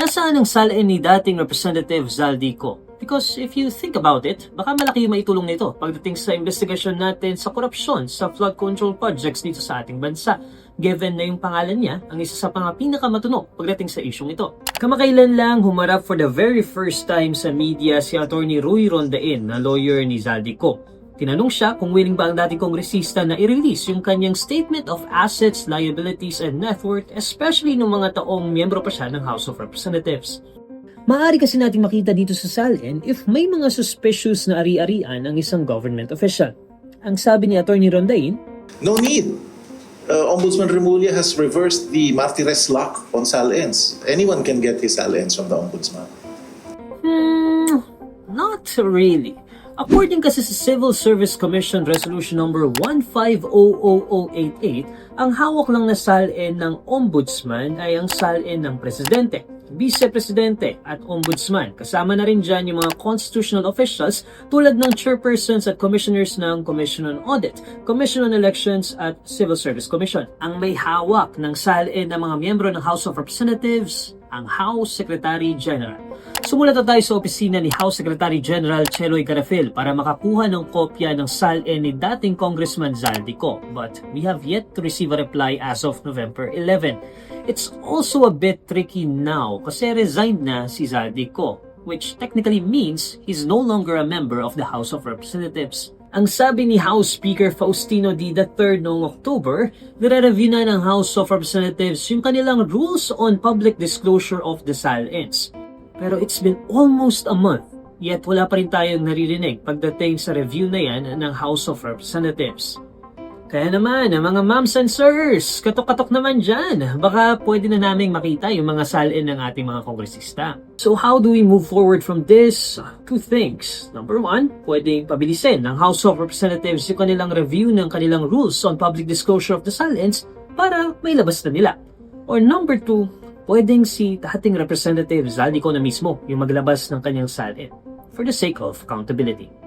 Nasaan ang salin ni dating Representative Zaldico? Because if you think about it, baka malaki yung maitulong nito pagdating sa investigasyon natin sa korupsyon sa flood control projects dito sa ating bansa. Given na yung pangalan niya ang isa sa mga pinakamatunog pagdating sa isyong ito. Kamakailan lang humarap for the very first time sa media si Attorney Rui Rondain na lawyer ni Zaldico. Tinanong siya kung willing ba ang dating kongresista na i-release yung kanyang Statement of Assets, Liabilities, and Net Worth, especially nung mga taong miyembro pa siya ng House of Representatives. Maaari kasi nating makita dito sa SALN if may mga suspicious na ari-arian ang isang government official. Ang sabi ni Attorney Rondain, No need. Uh, Ombudsman Remulla has reversed the Martires lock on SALENS. Anyone can get his SALENS from the Ombudsman. Hmm, not really. According kasi sa Civil Service Commission Resolution number 1500088, ang hawak lang na salin ng ombudsman ay ang salin ng presidente, vice-presidente at ombudsman. Kasama na rin dyan yung mga constitutional officials tulad ng chairpersons at commissioners ng Commission on Audit, Commission on Elections at Civil Service Commission. Ang may hawak ng salin ng mga miyembro ng House of Representatives, ang House Secretary General. Sumulat na tayo sa opisina ni House Secretary General Cheloy Garafil para makakuha ng kopya ng SALN ni dating Congressman Zaldico but we have yet to receive a reply as of November 11. It's also a bit tricky now kasi resigned na si Zaldico which technically means he's no longer a member of the House of Representatives. Ang sabi ni House Speaker Faustino D. III noong October, nire-review na ng House of Representatives yung kanilang rules on public disclosure of the SALNs. Pero it's been almost a month, yet wala pa rin tayong naririnig pagdating sa review na yan ng House of Representatives. Kaya naman, mga moms and sirs, katok-katok naman dyan. Baka pwede na naming makita yung mga salin ng ating mga kongresista. So how do we move forward from this? Two things. Number one, pwedeng pabilisin ng House of Representatives yung kanilang review ng kanilang rules on public disclosure of the salins para may labas na nila. Or number two, pwedeng si dating Representative Zaldico na mismo yung maglabas ng kanyang salin for the sake of accountability.